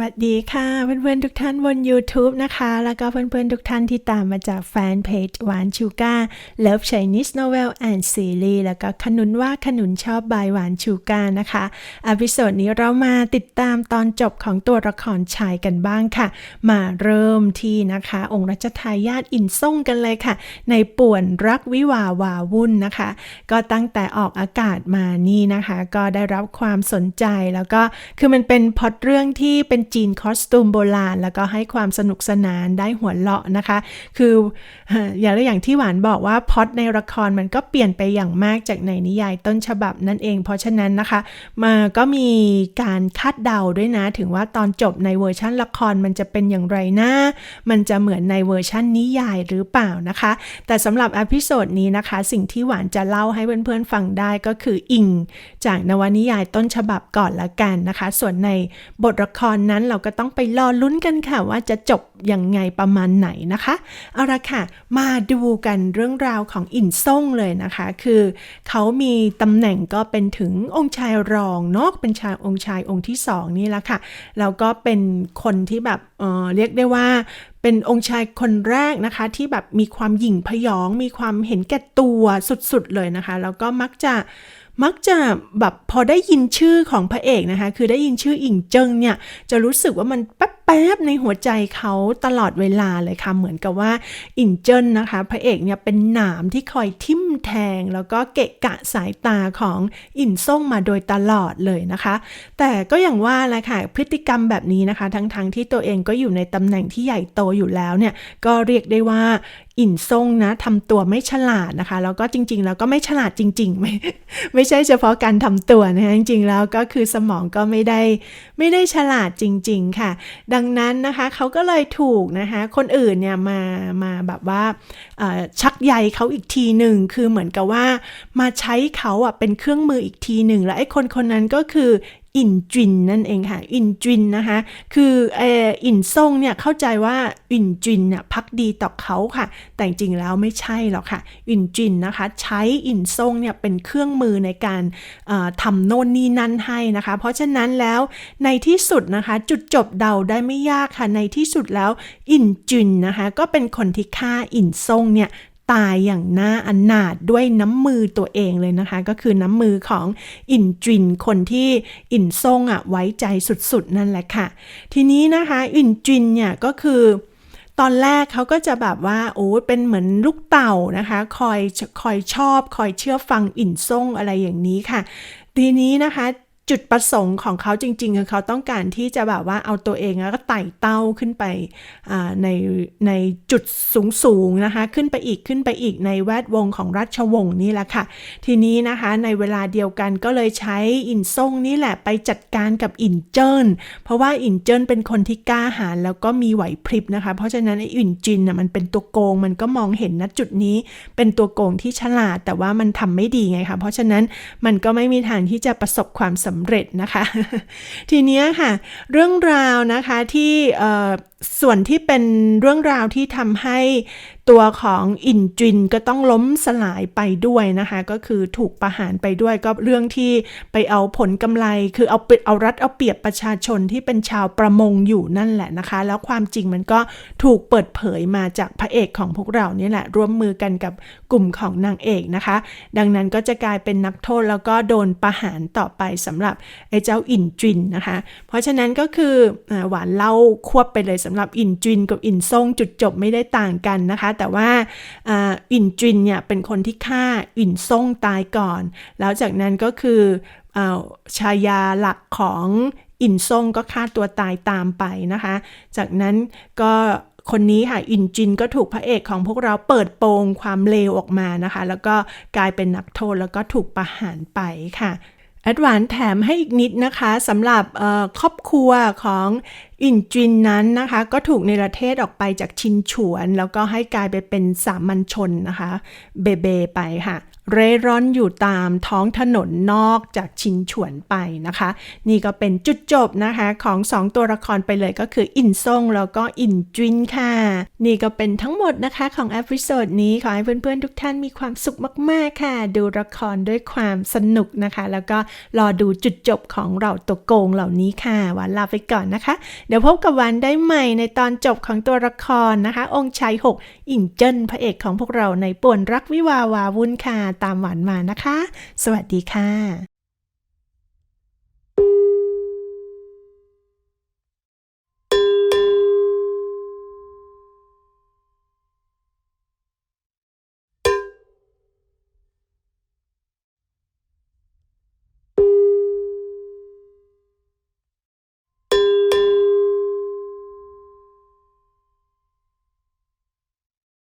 วัสดีค่ะ เพื่อนๆทุกท่านบน YouTube นะคะ แล้วก็เพื่อนๆทุกท่านที่ตามมาจากแฟนเพจหวานชูก้า Love Chinese Novel and Series แล้วก็ขนุนว่าขนุนชอบบายหวานชูก้านะคะอพิโซดนี้เรามาติดตามตอนจบของตัวละครชายกันบ้างค่ะ มาเริ่มที่นะคะ องค์รัชทายาทอินซ่งกันเลยค่ะ ในป่วนรักวิวาวาวุ่นนะคะ ก็ตั้งแต่ออกอากาศมานี่นะคะ ก็ได้รับความสนใจแล้วก็คือมันเป็นพอดเรื่องที่เป็นจีนคอสตูมโบราณ แล้วก็ให้ความสนุกสนานได้หัวเราะนะคะ คืออย่างอย่างที่หวานบอกว่าพอดในละครมันก็เปลี่ยนไปอย่างมากจากในนิยายต้นฉบับนั่นเอง เพราะฉะนั้นนะคะ มาก็มีการคาดเดาด้วยนะ ถึงว่าตอนจบในเวอร์ชั่นละครมันจะเป็นอย่างไรนะ มันจะเหมือนในเวอร์ชั่นนิยายหรือเปล่านะคะ แต่สำหรับอพิโซดนี้นะคะ สิ่งที่หวานจะเล่าให้เพื่อนๆฟังได้ก็คืออิง จากนวนิยายต้นฉบับก่อนละกันนะคะ ส่วนในบทละครนั้นเราก็ต้องไปรอลุ้นกันค่ะว่าจะจบยังไงประมาณไหนนะคะ เอาละค่ะ มาดูกันเรื่องราวของอินซ่งเลยนะคะ คือเขามีตำแหน่งก็เป็นถึงองค์ชายรองเนาะเป็นชายองค์ชายองค์ที่สองนี่แหละค่ะ แล้วก็เป็นคนที่แบบเออเรียกได้ว่าเป็นองค์ชายคนแรกนะคะที่แบบมีความหยิ่งพยอง มีความเห็นแก่ตัวสุดๆเลยนะคะ แล้วก็มักจะ มักจะแบบพอได้ยินชื่อของพระเอกนะคะ คือได้ยินชื่ออิงเจิงเนี่ยจะรู้สึกว่ามันแป๊บๆในหัวใจเขาตลอดเวลาเลยค่ะ เหมือนกับว่าอิงเจินนะคะ พระเอกเนี่ยเป็นหนามที่คอยทิ่มแทง แล้วก็เกะกะสายตาของอินซ่งมาโดยตลอดเลยนะคะ แต่ก็อย่างว่าแหละค่ะพฤติกรรมแบบนี้นะคะ ทั้งๆทที่ตัวเองก็อยู่ในตำแหน่งที่ใหญ่โตอยู่แล้วเนี่ยก็เรียกได้ว่า อินซ่งนะทำตัวไม่ฉลาดนะคะ แล้วก็จริง ๆ แล้วก็ไม่ฉลาดจริง ๆ ไม่ไม่ใช่เฉพาะการทำตัวนะคะจริง ๆ แล้วก็คือสมองก็ไม่ได้ไม่ได้ฉลาดจริง ๆ ค่ะ ดังนั้นนะคะเขาก็เลยถูกนะคะ คนอื่นเนี่ยมามาแบบว่าชักใยเขาอีกทีหนึ่งคือเหมือนกับว่ามาใช้เขาอะเป็นเครื่องมืออีกทีหนึ่งแล้วไอ้คนคนนั้นก็คือ อินจินนั่นเองค่ะ อินจินนะคะ คือเอออินซ่งเนี่ยเข้าใจว่าอินจินเนี่ยพักดีต่อเขาค่ะ แต่จริงแล้วไม่ใช่หรอกค่ะ อินจินนะคะใช้อินซ่งเนี่ยเป็นเครื่องมือในการทำโน่นนี่นั่นให้นะคะ เพราะฉะนั้นแล้วในที่สุดนะคะจุดจบเดาได้ไม่ยากค่ะ ในที่สุดแล้วอินจินนะคะก็เป็นคนที่ฆ่าอินซ่งเนี่ย ตายอย่างน่าอนาถด้วยน้ำมือตัวเองเลยนะคะ ก็คือน้ำมือของอินจิน คนที่อินซ่งอะไว้ใจสุดๆ นั่นแหละค่ะ ทีนี้นะคะอินจินเนี่ยก็คือตอนแรกเขาก็จะแบบว่าโอ้เป็นเหมือนลูกเต่านะคะคอยคอยชอบ คอยเชื่อฟังอินซ่งอะไรอย่างนี้ค่ะ ทีนี้นะคะ จุดประสงค์ของเขาจริงๆคือเขาต้องการที่จะแบบว่าเอาตัวเองแล้วก็ไต่เต้าขึ้นไปในในจุดสูงๆนะคะขึ้นไปอีกขึ้นไปอีกในแวดวงของราชวงศ์นี่แหละค่ะ ทีนี้นะคะในเวลาเดียวกันก็เลยใช้อินซ่งนี่แหละไปจัดการกับอินเจิ้นเพราะว่าอินเจิ้นเป็นคนที่กล้าหาญแล้วก็มีไหวพริบนะคะ เพราะฉะนั้นไอ้อินจินน่ะมันเป็นตัวโกงมันก็มองเห็นณจุดนี้ เป็นตัวโกงที่ฉลาดแต่ว่ามันทำไม่ดีไงคะเพราะฉะนั้นมันก็ไม่มีทางที่จะประสบความสำเร็จนะคะ ทีนี้ค่ะ เรื่องราวนะคะที่ส่วนที่เป็นเรื่องราวที่ทำให้ตัวของอินจินก็ต้องล้มสลายไปด้วยนะคะ ก็คือถูกประหารไปด้วยก็เรื่องที่ไปเอาผลกำไร คือเอาเอารัดเอาเปรียบประชาชนที่เป็นชาวประมงอยู่นั่นแหละนะคะ แล้วความจริงมันก็ถูกเปิดเผยมาจากพระเอกของพวกเรานี่แหละ ร่วมมือกันกับกลุ่มของนางเอกนะคะ ดังนั้นก็จะกลายเป็นนักโทษแล้วก็โดนประหารต่อไปสำหรับไอ้เจ้าอินจินนะคะ เพราะฉะนั้นก็คือหวานเล่าควบไปเลยสำหรับอินจินกับอินซ่งจุดจบไม่ได้ต่างกันนะคะแต่ว่าอินจินเนี่ยเป็นคนที่ฆ่าอินซ่งตายก่อน แล้วจากนั้นก็คืออชายาหลักของอินซ่งก็ฆ่าตัวตายตามไปนะคะ จากนั้นก็คนนี้ค่ะอินจินก็ถูกพระเอกของพวกเราเปิดโปงความเลวออกมานะคะ แล้วก็กลายเป็นนักโทษแล้วก็ถูกประหารไปค่ะแอดวานแถมให้อีกนิดนะคะสำหรับครอบครัวของ อินจินนั้นนะคะ ก็ถูกในประเทศออกไปจากชินฉวน แล้วก็ให้กลายไปเป็นสามัญชนนะคะ เบเบไปค่ะ เร่ร่อนอยู่ตามท้องถนนนอกจากชินฉวนไปนะคะ นี่ก็เป็นจุดจบนะคะของสองตัวละครไปเลยก็คืออินซ่งแล้วก็อินจินค่ะ นี่ก็เป็นทั้งหมดนะคะของเอพิโซดนี้ขอให้เพื่อนๆทุกท่านมีความสุขมากๆค่ะ ดูละครด้วยความสนุกนะคะ แล้วก็รอดูจุดจบของเราตัวโกงเหล่านี้ค่ะวันลาไปก่อนนะคะดี๋ยวพบกับวันได้ใหม่ในตอนจบของตัวละครนะคะ องค์ชายหกอินเจิ้นพระเอกของพวกเราในป่วนรักวิวาวาวุ่นค่ะตามหวานมานะคะ สวัสดีค่ะ